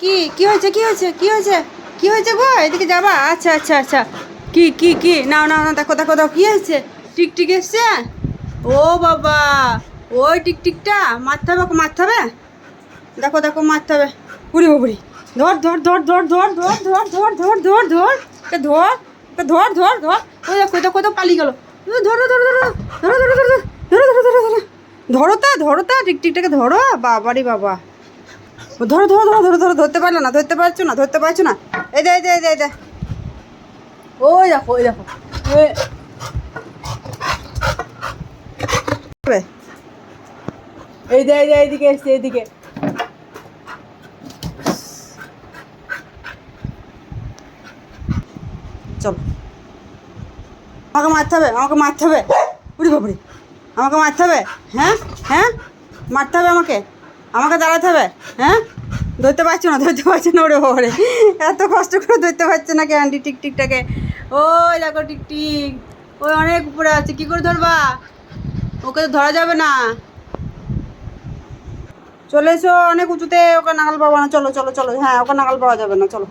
কি কি হয়েছে কি হয়েছে কি হয়েছে কি হয়েছে গো এদিকে যাবা আচ্ছা আচ্ছা আচ্ছা কি কি কি নাও নাও না দেখো দেখো দেখো কি হয়েছে টিকটিক এসছে ও বাবা ওই টিকটিকটা মারতে হবে ওকে মারতে হবে দেখো দেখো মারতে হবে বুড়ি বুড়ি ধর ধর ধর ধর ধর ধর ধর ধর ধর ধর ধর ধর ওকে ধর ধর ধর ওই দেখো কোথাও কোথাও পালিয়ে গেল ধরো ধরো ধরো ধরো ধরো ধরো ধরো ধরো ধরো ধরো ধরো তা ধরো তা টিকটিকটাকে ধরো বাবারি বাবা ধরো ধরো ধরো ধরো ধরো, ধরতে পারল না, ধরতে পারছ না, ধরতে পারছ না। এই দে এই দে এই দে এই দে। ওই দেখো ওই দেখো। এই দে এই দে, এইদিকে এসছে, এইদিকে। চলো। আমাকে মারতে হবে, আমাকে মারতে হবে। উড়ি বাবুড়ি আমাকে মারতে হবে হ্যাঁ? হ্যাঁ? মারতে হবে আমাকে? আমাকে দাঁড়াতে হবে হ্যাঁ? ধরতে পারছ না, ধরতে পারছ না ওরে ওরে এত কষ্ট করে ধরতে পারছে না ক্যান্ডি টিকটিকটাকে? ওই দেখো টিকটিক, ওই অনেক উপরে আছে, কী করে ধরবা? ওকে তো ধরা যাবে না। চলে এসো, অনেক উঁচুতে, ওকে নাগাল পাবো না, চলো চলো চলো হ্যাঁ ওকে নাগাল পাওয়া যাবে না, চলো।